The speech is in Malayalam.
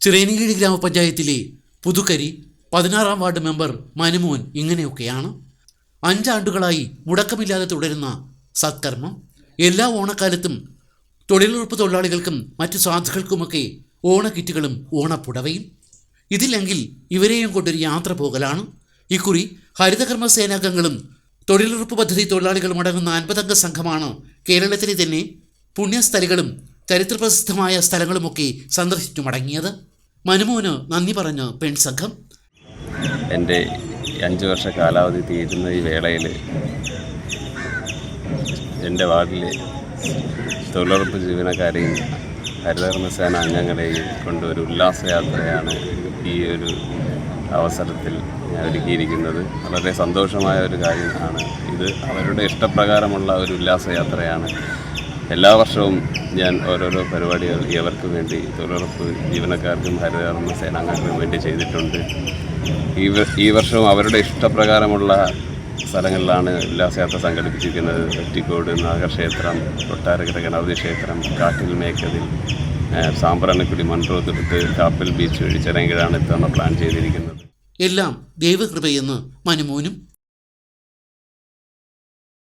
ചിറേനികീഴ് ഗ്രാമപഞ്ചായത്തിലെ പുതുക്കരി പതിനാറാം വാർഡ് മെമ്പർ മനുമോൻ ഇങ്ങനെയൊക്കെയാണ്. അഞ്ചാണ്ടുകളായി മുടക്കമില്ലാതെ തുടരുന്ന സത്കർമ്മം എല്ലാ ഓണക്കാലത്തും തൊഴിലുറപ്പ് തൊഴിലാളികൾക്കും മറ്റു സാധുക്കൾക്കുമൊക്കെ ഓണക്കിറ്റുകളും ഓണപ്പുടവയും. ഇതില്ലെങ്കിൽ ഇവരെയും കൊണ്ടൊരു യാത്ര പോകലാണ്. ഇക്കുറി ഹരിതകർമ്മ സേനാംഗങ്ങളും തൊഴിലുറപ്പ് പദ്ധതി തൊഴിലാളികളും അടങ്ങുന്ന അൻപതംഗ സംഘമാണ് കേരളത്തിലെ തന്നെ പുണ്യസ്ഥലികളും ചരിത്രപ്രസിദ്ധമായ സ്ഥലങ്ങളുമൊക്കെ സന്ദർശിച്ചു മടങ്ങിയത്. മനുമോന് നന്ദി പറഞ്ഞ് പെൺസംഘം എന്റെ അഞ്ച് വർഷ കാലാവധി തീരുന്ന ഈ വേളയിൽ എന്റെ വാർഡിലെ തൊഴിലുറപ്പ് ജീവനക്കാരെയും ഹരിതകർമ്മസേന അംഗങ്ങളെയും കൊണ്ട് ഒരു ഉല്ലാസയാത്രയാണ് ഈ ഒരു അവസരത്തിൽ ഞാൻ ഒരുക്കിയിരിക്കുന്നത്. വളരെ സന്തോഷമായ ഒരു കാര്യമാണ് ഇത്. അവരുടെ ഇഷ്ടപ്രകാരമുള്ള ഒരു ഉല്ലാസയാത്രയാണ് എല്ലാ വർഷവും ഞാൻ ഓരോരോ പരിപാടികൾ ഇവർക്ക് വേണ്ടി തൊഴിലുറപ്പ് ജീവനക്കാർക്കും ഹരിതകർമ്മ സേനാംഗങ്ങൾക്കും വേണ്ടി ചെയ്തിട്ടുണ്ട്. ഈ ഈ വർഷവും അവരുടെ ഇഷ്ടപ്രകാരമുള്ള സ്ഥലങ്ങളിലാണ് ഉല്ലാസയാത്ര സംഘടിപ്പിച്ചിരിക്കുന്നത്. ഒറ്റിക്കോട് നാഗക്ഷേത്രം കൊട്ടാരക്കര ഗണപതി ക്ഷേത്രം കാട്ടിൽ മേക്കതിൽ സാമ്പ്രാണിക്കുടി മൺട്രോത്തുരുത്ത് കാപ്പിൽ ബീച്ച് വഴി ചെറങ്കിഴാണ് ഇത്തവണ പ്ലാൻ ചെയ്തിരിക്കുന്നത്. എല്ലാം ദൈവകൃപയെന്ന് മനുമോനും